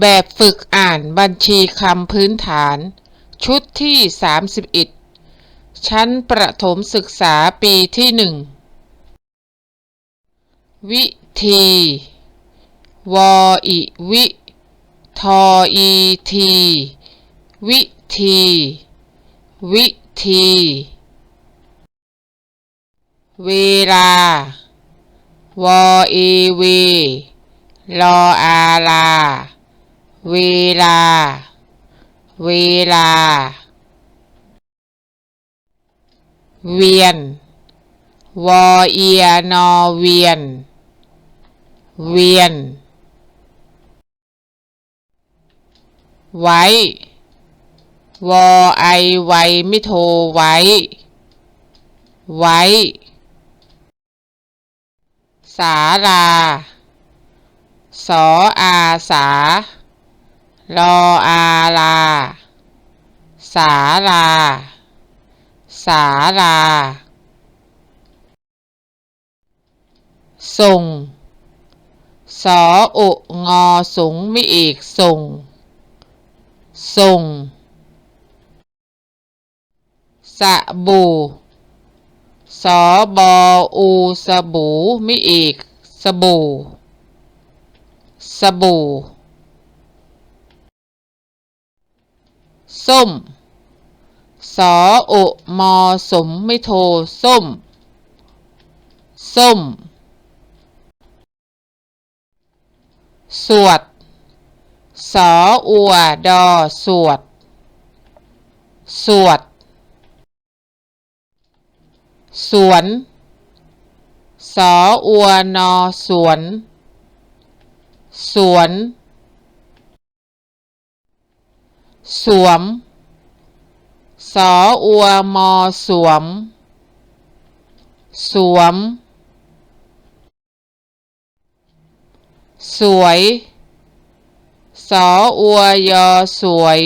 แบบฝึกอ่านบัญชีคำพื้นฐาน ชุดที่ 31 ชั้นประถมศึกษาปีที่หนึ่งวิธี วออิวิ ทออีที วิธี วิธี เวลา วอเอเวรออาลา เวลา เวลา เวียน วอเอียนอเวียน เวียน ไว้ วอไอไวไม่โทรไว้ ไว้ สาราสออาสา รออาลา สาราสาราส่ง สออุงอสูงไม่เอกส่ง ส่งสบูสอบออูสบูไม่เอกสบู่ สบู่ ส้ม สอโอมอสมไม่โท ส้ม ส้ม สวด สออัวดอ สวด สวด สวน สออัวนอสวน สวนสว วม สออัวมอสวม สวม สวย สออัวยอสวย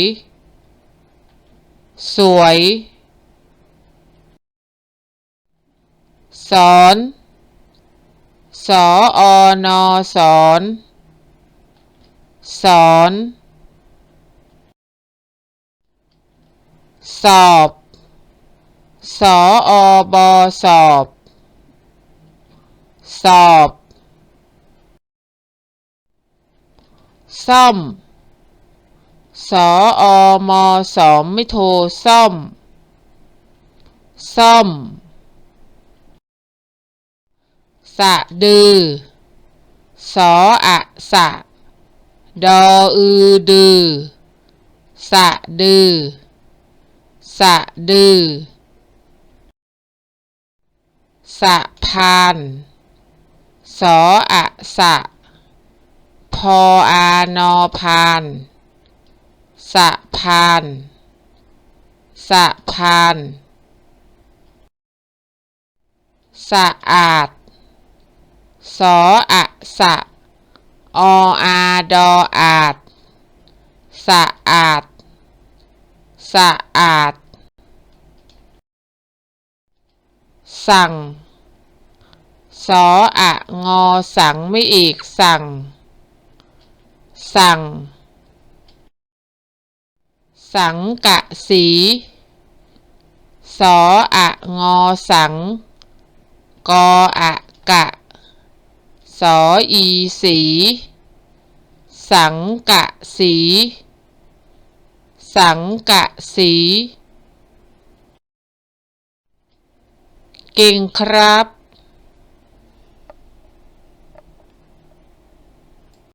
สวย สอนสออนอสอน สอน สอบ สออบสอบ สอบ ซ่อม สออมสอมไม่โทรซ่อม ซ่อม สะดือ สออะสะ ดออือดือ สะดือ สะดือ สะพาน สออะสะ พออานอพาน สะพาน สะพาน สะอาด สออะสะ ออาดออาด สะอาดสะอาด สั่ง สออะงอสังไม่อีก สั่ง สั่ง สังกะสี สออะงอสัง กออะกะ สออีสี สังกะสี สังกะสี เก่งครับ